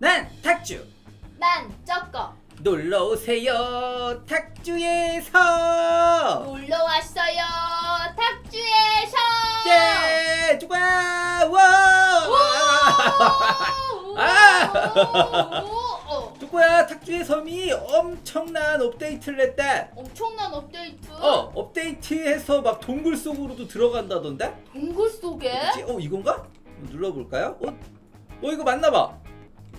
난 탁주. 난 저거. 놀러 오세요 탁주에서. 놀러 왔어요 탁주에서. 예 좋아 와 아! 오, 누구야 탁주의 섬이 엄청난 업데이트를 했대. 엄청난 업데이트? 어 업데이트해서 막 동굴 속으로도 들어간다던데? 동굴 속에? 그치? 어 이건가? 눌러볼까요? 어? 어 이거 맞나봐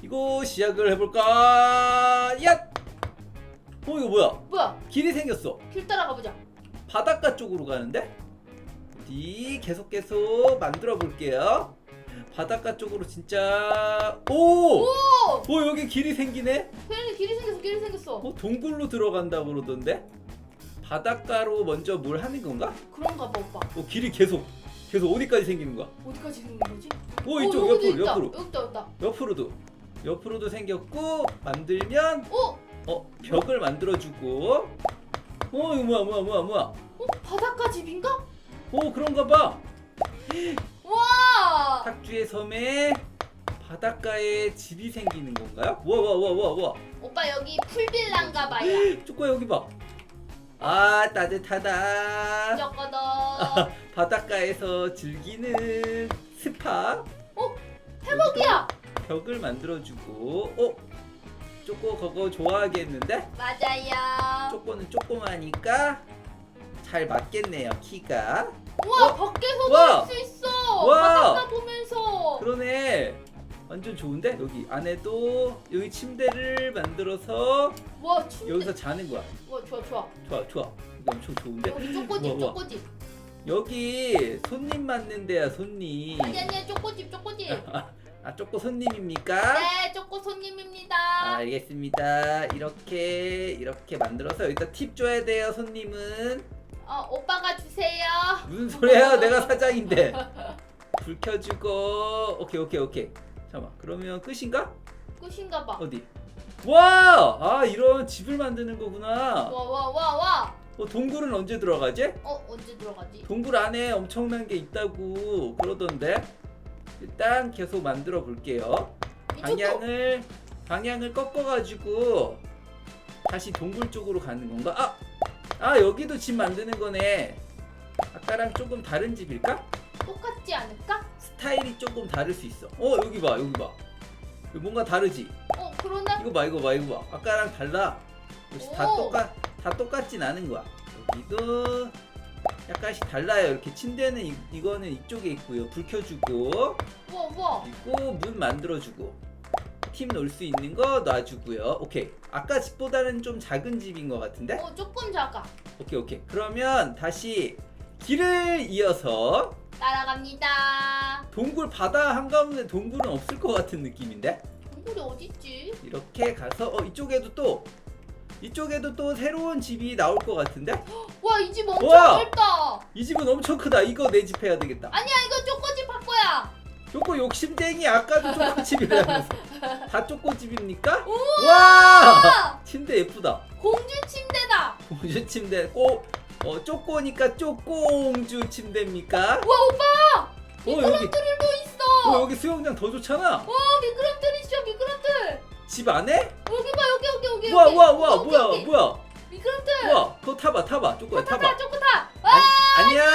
이거 시작을 해볼까? 야! 어 이거 뭐야? 뭐야? 길이 생겼어. 길 따라가 보자. 바닷가 쪽으로 가는데? 어디 계속 계속 만들어 볼게요. 바닷가 쪽으로 진짜 오! 오! 어 여기 길이 생기네? 괜히 길이 생겼어 길이 생겼어. 어 동굴로 들어간다 그러던데? 바닷가로 먼저 뭘 하는 건가? 그런가 봐 오빠. 어 길이 계속 계속 어디까지 생기는 거야? 어디까지 생긴 거지? 오 이쪽 어, 여기도 옆으로 있다. 옆으로. 여기다 여기다. 옆으로도 옆으로도 생겼고 만들면 오! 어 벽을 만들어주고. 어 이거 뭐야 뭐야 뭐야 뭐야? 어? 바닷가 집인가? 오 그런가 봐. 와! 탁주의 섬에 바닷가에 집이 생기는 건가요? 와와와 와와. 오빠 여기 풀빌라인가 봐요. 쪼꼬 여기 봐아 따뜻하다. 저거도 바닷가에서 즐기는 스파. 해먹이야 벽을 만들어주고 어? 쪼꼬 그거 좋아하겠는데? 맞아요. 쪼꼬는 조그마니까 잘 맞겠네요 키가. 우와 어? 밖에서도 와! 할 수 있어! 와! 바닷가 보면서! 그러네. 완전 좋은데 여기? 안에도 여기 침대를 만들어서 와 침대! 여기서 자는 거야. 와 좋아 좋아. 좋아 좋아. 엄청 좋은데? 여기 쪼꼬집 우와, 우와. 쪼꼬집. 여기 손님 맞는 데야 손님. 아니 아니 쪼꼬집 쪼꼬집 아 쪼꼬 손님입니까? 네 쪼꼬 손님입니다. 아, 알겠습니다. 이렇게 이렇게 만들어서 여기다 팁 줘야 돼요 손님은. 어 오빠가 주세요. 무슨 소리야 내가 사장인데. 불 켜주고. 오케이 오케이 오케이. 잠깐만 그러면 끝인가? 끝인가 봐. 어디? 와! 아 이런 집을 만드는 거구나. 와 와 와 와. 어, 동굴은 언제 들어가지? 어 언제 들어가지? 동굴 안에 엄청난 게 있다고 그러던데 일단 계속 만들어 볼게요 방향을 방향을 꺾어가지고 다시 동굴 쪽으로 가는 건가? 아! 아 여기도 집 만드는 거네 아까랑 조금 다른 집일까? 똑같지 않을까 스타일이 조금 다를 수 있어 어 여기 봐 여기 봐 여기 뭔가 다르지? 어 그러네 이거 봐 이거 봐 이거 봐 아까랑 달라 역시 다 오. 똑같 다 똑같진 않은 거야 여기도 약간씩 달라요. 이렇게 침대는 이, 이거는 이쪽에 있고요. 불 켜주고. 우와 우와. 있고 문 만들어주고. 팀 놀 수 있는 거 놔주고요. 오케이. 아까 집보다는 좀 작은 집인 것 같은데? 어 조금 작아. 오케이 오케이. 그러면 다시 길을 이어서 따라갑니다. 동굴 바다 한가운데 동굴은 없을 것 같은 느낌인데? 동굴이 어딨지? 이렇게 가서 어 이쪽에도 또 이쪽에도 또 새로운 집이 나올 것 같은데? 와 이 집 엄청 우와! 넓다! 이 집은 엄청 크다. 이거 내 집 해야 되겠다. 아니야 이거 쪼꼬집 할 거야! 요거 욕심쟁이 아까도 쪼꼬집이라면서. 다 쪼꼬집입니까? 와! 침대 예쁘다. 공주 침대다! 공주 침대. 꼭 어, 쪼꼬니까 쪼꽁주 침대입니까? 와 오빠! 어 여기 미끄럼틀도 있어! 어 여기 수영장 더 좋잖아. 와 미끄럼틀 있어 미끄럼틀! 집 안에? 여기 봐 여기 여기 여기 우와. 우와 우와 뭐야. 뭐야 미끄럼틀 우와 그거 타봐 타봐 쪼꼬야 타타 타봐 쪼꼬 타 와! 아, 안녕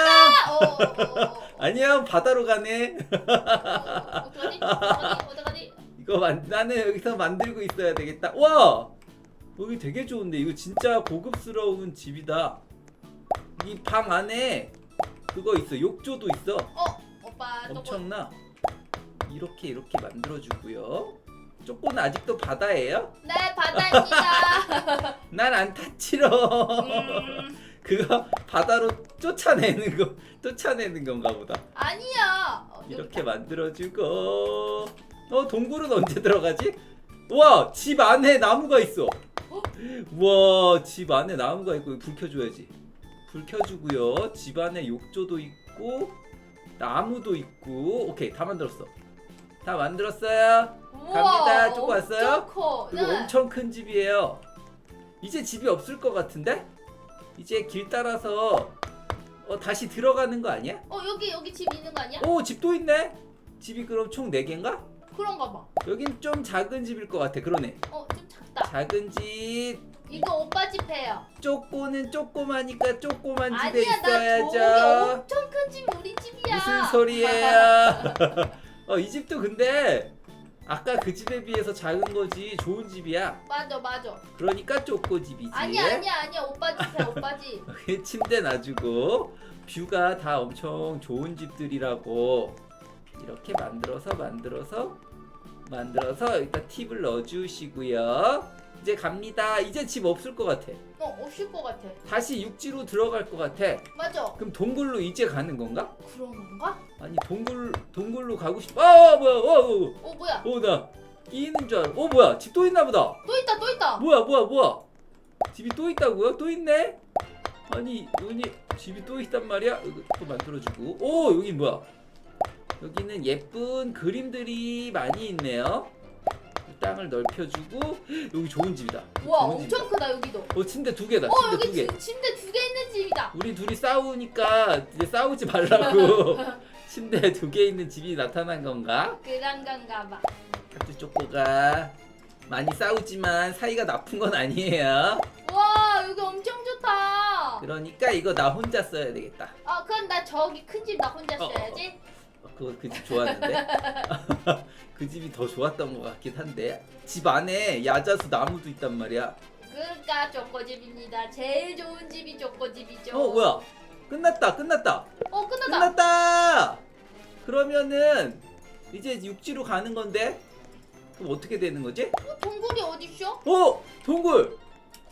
어, 어, 어, 어. 안녕 바다로 가네 어, 어떡하지? 어떡하지? 어떡하지? 이거 만, 나는 여기서 만들고 있어야 되겠다. 와! 여기 되게 좋은데 이거 진짜 고급스러운 집이다. 이 방 안에 그거 있어. 욕조도 있어. 어 오빠 엄청나. 이렇게 이렇게 만들어 주고요. 쪼꼬는 아직도 바다예요? 네 바다입니다 난안 탔지롱. 음, 그거 바다로 쫓아내는 거 쫓아내는 건가 보다. 아니야 어, 이렇게 여기다. 만들어주고 어 동굴은 언제 들어가지? 와집 안에 나무가 있어 와집 안에 나무가 있고 불 켜줘야지 불 켜주고요 집 안에 욕조도 있고 나무도 있고 오케이 다 만들었어 다 만들었어요 갑니다. 쪼꼬 왔어요? 커. 이거 네. 엄청 큰 집이에요 이제 집이 없을 것 같은데 이제 길 따라서 어, 다시 들어가는 거 아니야? 어 여기 여기 집 있는 거 아니야? 오 집도 있네 집이 그럼 총 4개인가? 그런가 봐. 여긴 좀 작은 집일 것 같아. 그러네. 어, 좀 작다. 작은 집. 이거 오빠 집 해요. 쪼꼬는 쪼꼬마니까 쪼꼬만 집에 아니야, 나 저기 있어야죠. 엄청 큰 집 우리 집이야. 무슨 소리예요? 어, 이 집도 근데 아까 그 집에 비해서 작은 거지 좋은 집이야. 맞아, 맞아. 그러니까 쪼꼬 집이지. 아니야, 아니야, 아니야. 오빠 집 해, 오빠 집. 침대 놔주고 뷰가 다 엄청 좋은 집들이라고 이렇게 만들어서 만들어서 만들어서 일단 팁을 넣어주시고요. 이제 갑니다. 이제 집 없을 것 같아. 어, 없을 것 같아. 다시 육지로 들어갈 것 같아. 맞아. 그럼 동굴로 이제 가는 건가? 그런 건가? 아니 동굴 동굴로 가고 싶. 아 뭐야? 어, 어, 뭐야? 어, 어, 나 끼는 줄 알아. 어 뭐야? 집 또 있나 보다. 또 있다, 또 있다. 뭐야 뭐야 뭐야? 집이 또 있다고요? 또 있네? 아니 여기 집이 또 있단 말이야? 또 만들어주고. 오 여기 뭐야? 여기는 예쁜 그림들이 많이 있네요. 땅을 넓혀주고 여기 좋은 집이다. 와, 좋은 집이다. 엄청 크다, 여기도. 어 침대 두 개다. 어, 침대 두 여기 개. 지- 침대 두 개 있는 집이다. 우리 둘이 싸우니까 이제 싸우지 말라고 침대 두 개 있는 집이 나타난 건가? 그런 건가 봐. 깍두 쪼꼬가 많이 싸우지만 사이가 나쁜 건 아니에요. 와, 여기 엄청 좋다. 그러니까 이거 나 혼자 써야 되겠다. 아, 그럼 나 저기 큰 집 나 혼자 어, 어, 써야지. 어, 그거 그 집 좋았는데 그 집이 더 좋았던 것 같긴 한데 집 안에 야자수 나무도 있단 말이야. 그러니까 쪼꼬집입니다. 제일 좋은 집이 쪼꼬집이죠. 어 뭐야? 끝났다 끝났다 어, 끝났다. 끝났다. 그러면은 이제 육지로 가는 건데 그럼 어떻게 되는 거지? 어, 동굴이 어딨어? 어 동굴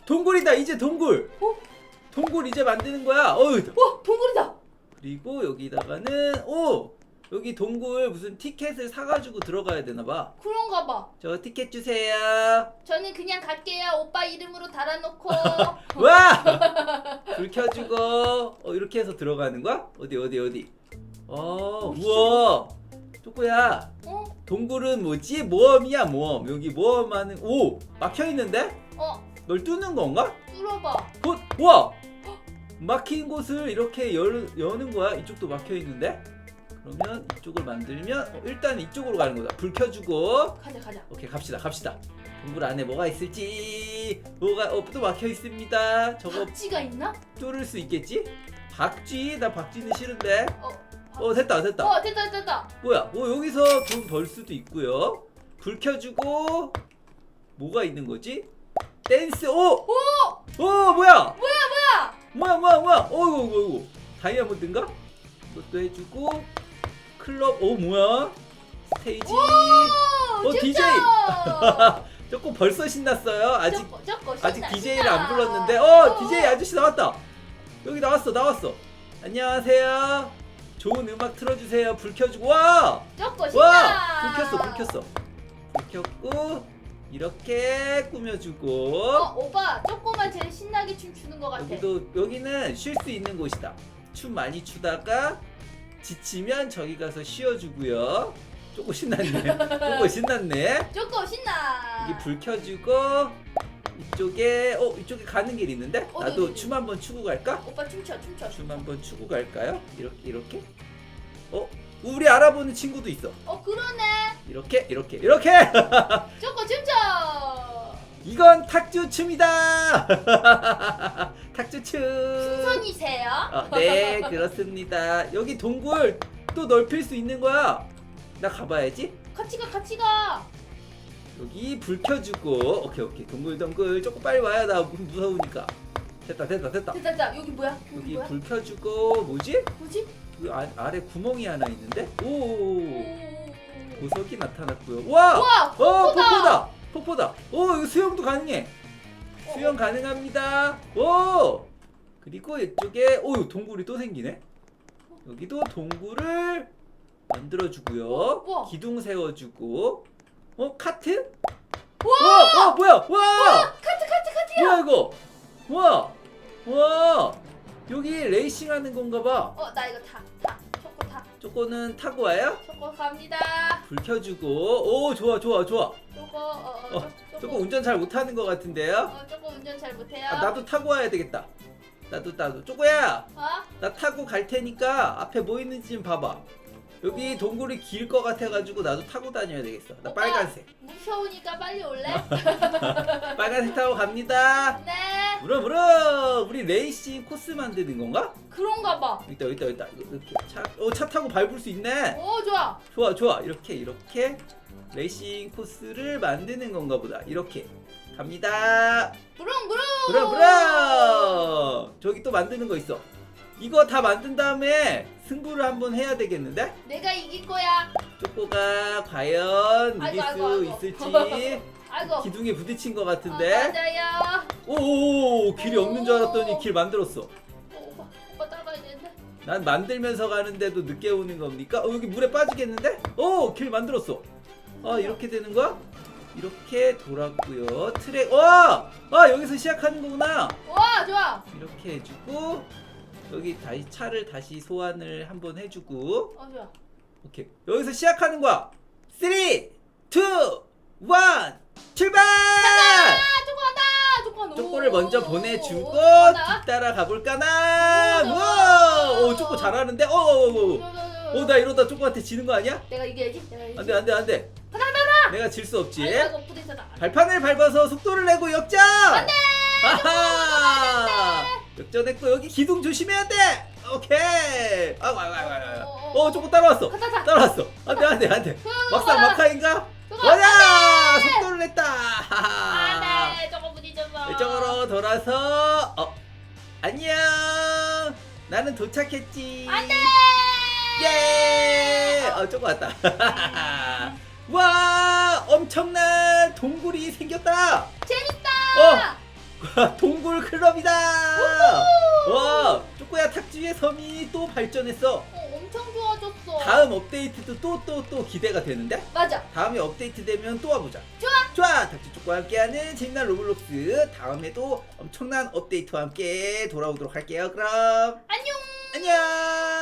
동굴이다 이제 동굴 어? 동굴 이제 만드는 거야 어휴 와, 동굴이다. 그리고 여기다가는 오 여기 동굴 무슨 티켓을 사가지고 들어가야 되나봐 그런가 봐. 저 티켓 주세요 저는 그냥 갈게요. 오빠 이름으로 달아놓고. 와 불 켜주고 어 이렇게 해서 들어가는 거야 어디 어디 어디 어 우와 쪼꼬야 어? 동굴은 뭐지 모험이야 모험 여기 모험하는 오 막혀 있는데 어, 널 뚫는 건가 뚫어봐. 어, 와! 막힌 곳을 이렇게 열, 여는 거야. 이쪽도 막혀 있는데. 그러면 이쪽을 만들면 어, 일단 이쪽으로 가는 거다. 불 켜주고. 가자, 가자. 오케이 갑시다. 갑시다. 동굴 안에 뭐가 있을지. 뭐가 어, 또 막혀 있습니다. 저거 박쥐가 있나? 뚫을 수 있겠지? 박쥐? 나 박쥐는 싫은데. 어, 어 됐다 됐다. 어, 됐다, 됐다. 뭐야? 어 여기서 돈 벌 수도 있고요. 불 켜주고 뭐가 있는 거지? 댄스 오! 오! 오 뭐야? 뭐야, 뭐야? 뭐야 뭐야 뭐야 어이구 어이구 어이구 다이아몬드인가? 이것도 해주고 클럽 오 뭐야 스테이지 오, 어, 진짜! DJ. 조금 벌써 신났어요 아직 저거, 저거, 아직 DJ를 신나. 안 불렀는데 어 DJ 아저씨 나왔다 여기 나왔어 나왔어 안녕하세요 좋은 음악 틀어주세요 불 켜주고 와 저거 신나. 와! 불 켰어, 불 켰어. 불 켰고, 이렇게 꾸며주고, 어, 오빠, 조금만 제일 신나게 춤추는 것 같아. 여기도, 여기는 쉴 수 있는 곳이다. 춤 많이 추다가, 지치면 저기 가서 쉬어주고요. 조금 신났네. 조금 신났네. 저거 신나. 여기 불 켜주고, 이쪽에, 어, 이쪽에 가는 길 있는데? 어디, 나도 어디, 어디? 춤 한번 추고 갈까? 오빠 춤춰, 춤춰. 춤 한번 추고 갈까요? 이렇게, 이렇게? 어? 우리 알아보는 친구도 있어. 어, 그러네. 이렇게, 이렇게, 이렇게! 저거 춤춰. 이건 탁주 춤이다. 탁주 춤. 풍선이세요? 어, 네 그렇습니다. 여기 동굴 또 넓힐 수 있는 거야. 나 가봐야지. 같이 가, 같이 가. 여기 불 켜주고 오케이 오케이 동굴 동굴 조금 빨리 와야 나 무- 무서우니까. 됐다 됐다 됐다. 됐다, 됐다. 여기 뭐야? 여기 여기 뭐야? 불 켜주고 뭐지? 뭐지? 그 아, 아래 구멍이 하나 있는데. 오 오. 보석이 나타났고요. 와. 우와, 어 폭포다. 폭포다. 폭포다. 오 이거 수영도 가능해. 수영 가능합니다. 오! 그리고 이쪽에 오 동굴이 또 생기네. 여기도 동굴을 만들어 주고요. 우와. 기둥 세워 주고. 어 카트? 우와! 와! 어 뭐야? 와! 카트, 카트, 카트야. 뭐야 이거? 와! 와! 여기 레이싱 하는 건가 봐. 어, 나 이거 타, 타. 초코 타. 조거는 타고 와요? 초코 갑니다. 불 켜주고. 오 좋아 좋아 좋아. 초코, 어, 어, 어, 초코. 조거 운전 잘 못하는 것 같은데요? 어, 초코 운전 잘 못해요. 아, 나도 타고 와야 되겠다. 나도 나도. 쪼거야. 어? 나 타고 갈 테니까 앞에 뭐 있는지 좀 봐봐. 여기 동굴이 길 것 같아가지고 나도 타고 다녀야 되겠어. 나 오빠. 빨간색. 무서우니까 빨리 올래? 빨간색 타고 갑니다. 네. 물어 물어. 우리 레이싱 코스 만드는 건가? 그런가 봐. 있다 있다 있다. 이렇게 차, 어, 차 타고 밟을 수 있네. 오 좋아. 좋아 좋아. 이렇게 이렇게 레이싱 코스를 만드는 건가 보다. 이렇게 갑니다. 부릉 부릉. 불어 불어. 저기 또 만드는 거 있어. 이거 다 만든 다음에 승부를 한번 해야 되겠는데? 내가 이길 거야. 쪼꼬가 과연 아이고, 이길 수 아이고, 아이고. 있을지 아이고. 기둥에 부딪힌 것 어, 같은데 맞아요. 오오오 길이 없는 줄 알았더니 길 만들었어 어, 오빠 오빠 따라가야 되는데. 난 만들면서 가는데도 늦게 오는 겁니까? 어 여기 물에 빠지겠는데? 오 길 만들었어 아 이렇게 되는 거야? 이렇게 돌았고요 트랙 와! 아 여기서 시작하는 거구나 와 좋아. 이렇게 해주고 여기 다시 차를 다시 소환을 한번 해주고 어 좋아. 오케이 여기서 시작하는 거야 3 2 1 출발 아 조금 한다. 조금 한다. 쪼꼬를 먼저 보내주고 나. 뒤따라 가볼까나 오, 우와. 오 쪼꼬 잘하는데 어어나 이러다 쪼꼬한테 지는 거 아니야? 내가 이겨야지. 내가 이겨야지. 안돼 안돼 안돼. 내가 질 수 없지. 아이고 아이고 부딪혔다. 발판을 밟아서 속도를 내고 역전! 안돼! 아하! 역전했고 여기 기둥 조심해야 돼! 오케이! 아이고 아이고 아이고 아이고 어. 쪼꼬 따라왔어. 가자 가자. 따라왔어. 안돼 안돼 안돼. 막상 막하인가? 조금 맞아 속도를 냈다. 안돼. 조금 부딪혔어. 이쪽으로 돌아서 어 안녕. 나는 도착했지. 안돼. 예! 어 조금 왔다 와 엄청난 동굴이 생겼다 재밌다. 어 동굴 클럽이다 와 쪼꼬야 탁지의 섬이 또 발전했어 어, 엄청 좋아졌어. 다음 업데이트도 또 또 또 기대가 되는데 맞아. 다음에 업데이트 되면 또 와보자. 좋아. 좋아. 닥치 쪽과 함께하는 재미난 로블록스 다음에도 엄청난 업데이트와 함께 돌아오도록 할게요. 그럼 안녕. 안녕.